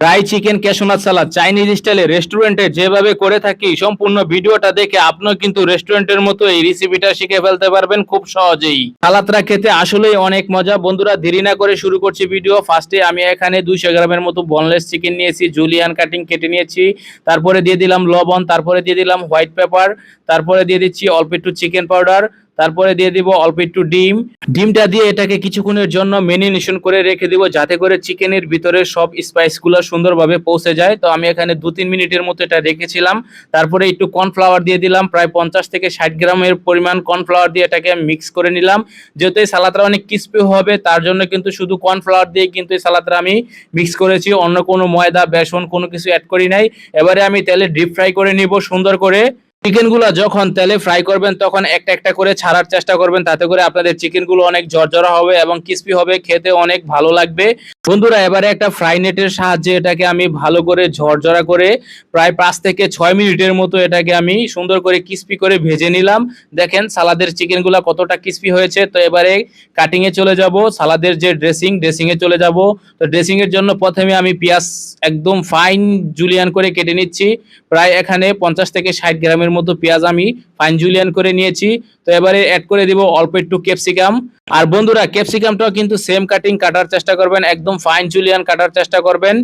Dry chicken cashew nut salad Chinese স্টাইলে রেস্টুরেন্টে যেভাবে করে থাকি, সম্পূর্ণ ভিডিওটা দেখে আপনিও কিন্তু রেস্টুরেন্টের মতো এই রেসিপিটা শিখে ফেলতে পারবেন খুব সহজেই। সালাদটা খেতে আসলেই অনেক মজা। বন্ধুরা, দেরি না করে শুরু করছি ভিডিও ফার্স্টে আমি এখানে দুইশো গ্রামের মতো বনলেস চিকেন নিয়েছি জুলিয়ান কাটিং কেটে নিয়েছি। তারপরে দিয়ে দিলাম লবণ, তারপরে দিয়ে দিলাম হোয়াইট পেপার তারপরে দিয়ে দিচ্ছি অল্প একটু চিকেন পাউডার তারপরে দিয়ে দিব অল্প একটু ডিম। ডিমটা দিয়ে এটাকে কিছুক্ষণের জন্য মেরিনেশন করে রেখে দিব, যাতে করে চিকেনের ভিতরে সব স্পাইসগুলো সুন্দরভাবে পৌঁছে যায়। তো আমি এখানে দু তিন মিনিটের মতো এটা রেখেছিলাম। তারপরে একটু কর্নফ্লাওয়ার দিয়ে দিলাম, প্রায় পঞ্চাশ থেকে ষাট গ্রামের পরিমাণ কর্নফ্লাওয়ার দিয়ে এটাকে মিক্স করে নিলাম। যেহেতু এই সালাদটা অনেক ক্রিস্পি হবে, তার জন্য কিন্তু শুধু কর্নফ্লাওয়ার দিয়ে কিন্তু এই সালাদটা আমি মিক্স করেছি। অন্য কোনো ময়দা, বেসন কোনো কিছু অ্যাড করি নাই। এবারে আমি তেলে ডিপ ফ্রাই করে নিব সুন্দর করে। চিকেনগুলো যখন তেলে ফ্রাই করবেন, তখন একটা একটা করে ছাড়ার চেষ্টা করবেন। তাতে করে আপনাদের চিকেনগুলো অনেক জর্জরা হবে এবং ক্রিস্পি হবে, খেতে অনেক ভালো লাগবে। বন্ধুরা, এবারে একটা ফ্রাই নেটের সাহায্যে এটাকে আমি ভালো করে ঝরঝরা করে প্রায় পাঁচ থেকে ছয় মিনিটের মতো এটাকে আমি সুন্দর করে ক্রিস্পি করে ভেজে নিলাম। দেখেন, সালাদের চিকেনগুলো কতটা ক্রিস্পি হয়েছে। তো এবারে কাটিংয়ে চলে যাব, সালাদের যে ড্রেসিং ড্রেসিংয়ে চলে যাব। তো ড্রেসিংয়ের জন্য প্রথমে আমি পেঁয়াজ একদম ফাইন জুলিয়ান করে কেটে নিচ্ছি। প্রায় এখানে পঞ্চাশ থেকে ষাট গ্রামের মতো পেঁয়াজ আমি ফাইন জুলিয়ান করে নিয়েছি। তো এবারে অ্যাড করে দিব অল্প একটু ক্যাপসিকাম আর বন্ধুরা ক্যাপসিকামটাও কিন্তু সেম কাটিং কাটার চেষ্টা করবেন, একদম ফাইন জুলিয়ান কাটার চেষ্টা করবেন।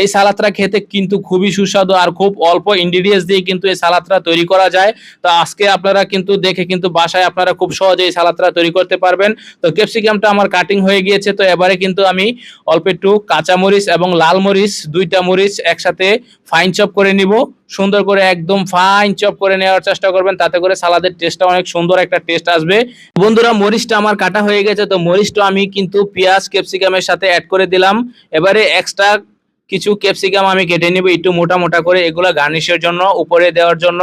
এই সালাদটা খেতে কিন্তু খুবই সুস্বাদু আর খুব অল্প ইনগ্রিডিয়েন্টস দিয়ে কিন্তু এই সালাদটা তৈরি করা যায়। তো আজকে আপনারা কিন্তু দেখে কিন্তু বাসায় আপনারা খুব সহজে এই সালাদটা তৈরি করতে পারবেন। তো ক্যাপসিকামটা আমার কাটিং হয়ে গিয়েছে, তো এবারে কিন্তু আমি অল্প একটু কাঁচা মরিচ এবং লাল মরিচ, দুইটা মরিচ একসাথে ফাইন চপ করে নিব। সুন্দর করে একদম ফাইন চপ করে নেওয়ার চেষ্টা করবেন, তাতে করে সালাদের টেস্টটা অনেক সুন্দর একটা টেস্ট আসবে। বন্ধুরা, মরিচটা আমার কাটা হয়ে গেছে, তো মরিচটা আমি কিন্তু পেঁয়াজ ক্যাপসিকামের সাথে অ্যাড করে দিলাম। এবারে এক্সট্রা কিছু ক্যাপসিকাম আমি কেটে নিব একটু মোটা মোটা করে, এগুলো গার্নিশের জন্য, উপরে দেওয়ার জন্য।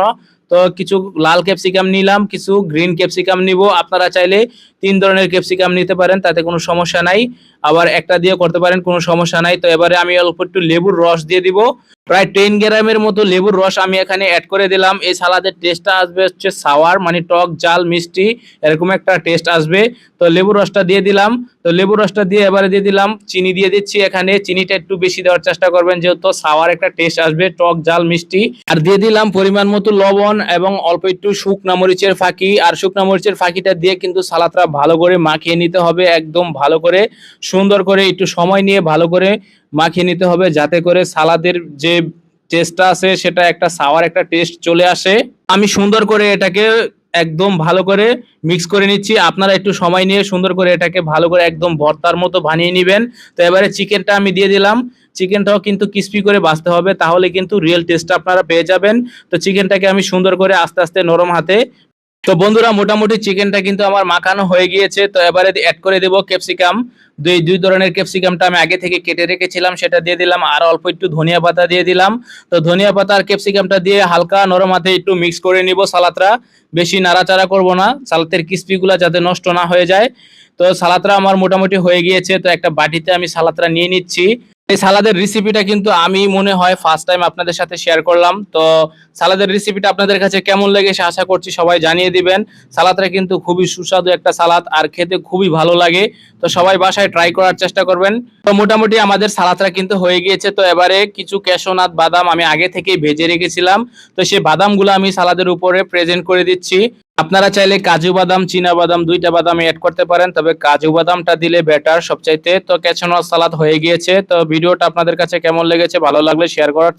তো কিছু লাল ক্যাপসিকাম নিলাম, কিছু গ্রিন ক্যাপসিকাম নিব। আপনারা চাইলে তিন ধরনের ক্যাপসিকাম নিতে পারেন, তাতে কোনো সমস্যা নাই। আবার একটা দিয়ে করতে পারেন, কোনো সমস্যা নাই। তো এবারে আমি অল্প একটু লেবুর রস দিয়ে দিব। প্রায় টেন গ্রামের মতো লেবুর রস আমি এখানে অ্যাড করে দিলাম। এই সালাদের টেস্টটা আসবে হচ্ছে সাওয়ার মানে টক, জাল, মিষ্টি, এরকম একটা টেস্ট আসবে। তো লেবুর রসটা দিয়ে দিলাম। তো লেবুর রসটা দিয়ে এবারে দিয়ে দিলাম। চিনি দিয়ে দিচ্ছি এখানে। চিনিটা একটু বেশি দেওয়ার চেষ্টা করবেন, যেহেতু সাওয়ার একটা টেস্ট আসবে, টক, জাল, মিষ্টি। আর দিয়ে দিলাম পরিমাণ মতো লবণ এবং অল্প একটু শুকনা মরিচের ফাঁকি। আর শুকনা মরিচের ফাঁকিটা দিয়ে কিন্তু সালাদটা ভালো করে মাখিয়ে নিতে হবে, একদম ভালো করে, সুন্দর করে একটু সময় নিয়ে ভালো করে মাখিয়ে নিতে হবে যাতে করে সালাদের যে টেস্টটা আছে সেটা একটা সাওয়ার একটা টেস্ট চলে আসে। আমি সুন্দর করে এটাকে একদম ভালো করে মিক্স করে নিচ্ছি। আপনারা একটু সময় নিয়ে সুন্দর করে এটাকে ভালো করে একদম ভর্তার মতো বানিয়ে নেবেন। তো এবারে চিকেনটা আমি দিয়ে দিলাম। চিকেনটাও কিন্তু ক্রিস্পি করে বাঁচতে হবে, তাহলে কিন্তু রিয়েল টেস্টটা আপনারা পেয়ে যাবেন। তো চিকেনটাকে আমি সুন্দর করে আস্তে আস্তে নরম হাতে তো বন্ধুরা, মোটামুটি চিকেনটা কিন্তু আমার মাখানো হয়ে গিয়েছে। তো এবারে অ্যাড করে দেবো ক্যাপসিকাম দুই দুই ধরনের ক্যাপসিকামটা আমি আগে থেকে কেটে রেখেছিলাম, সেটা দিয়ে দিলাম। আর অল্প একটু ধনিয়া পাতা দিয়ে দিলাম। তো ধনিয়া পাতা আর ক্যাপসিকামটা দিয়ে হালকা নরম হাতে একটু মিক্স করে নিব সালাদটা। বেশি নাড়াচাড়া করব না, সালাদের ক্রিস্পিগুলো যাতে নষ্ট না হয়ে যায়। তো সালাদটা আমার মোটামুটি হয়ে গিয়েছে, তো একটা বাটিতে আমি সালাদটা নিয়ে নিচ্ছি। এই সালাদের রেসিপিটা কিন্তু আমি মনে হয় ফার্স্ট টাইম আপনাদের সাথে শেয়ার করলাম। তো সালাদের রেসিপিটা আপনাদের কাছে কেমন লেগেছে আশা করছি সবাই জানিয়ে দিবেন। সালাদটা কিন্তু খুবই সুস্বাদু একটা সালাদ আর খেতে খুবই ভালো লাগে। তো সবাই বাসায় ট্রাই করার চেষ্টা করবেন। তো মোটামুটি আমাদের সালাতটা কিন্তু হয়ে গিয়েছে। তো এবারে কিছু ক্যাশোনাথ বাদাম আমি আগে থেকেই ভেজে রেখেছিলাম। তো সেই বাদামগুলো আমি সালাদের উপরে প্রেজেন্ট করে দিচ্ছি। আপনারা চাইলে কাজু বাদাম, চীনা বাদাম দুইটা বাদাম অ্যাড করতে পারেন। তবে কাজু বাদামটা দিলে বেটার সবচাইতে। তো ক্যাশোনাথ সালাদ হয়ে গিয়েছে। তো ভিডিওটা আপনাদের কাছে কেমন লেগেছে, ভালো লাগলে শেয়ার করার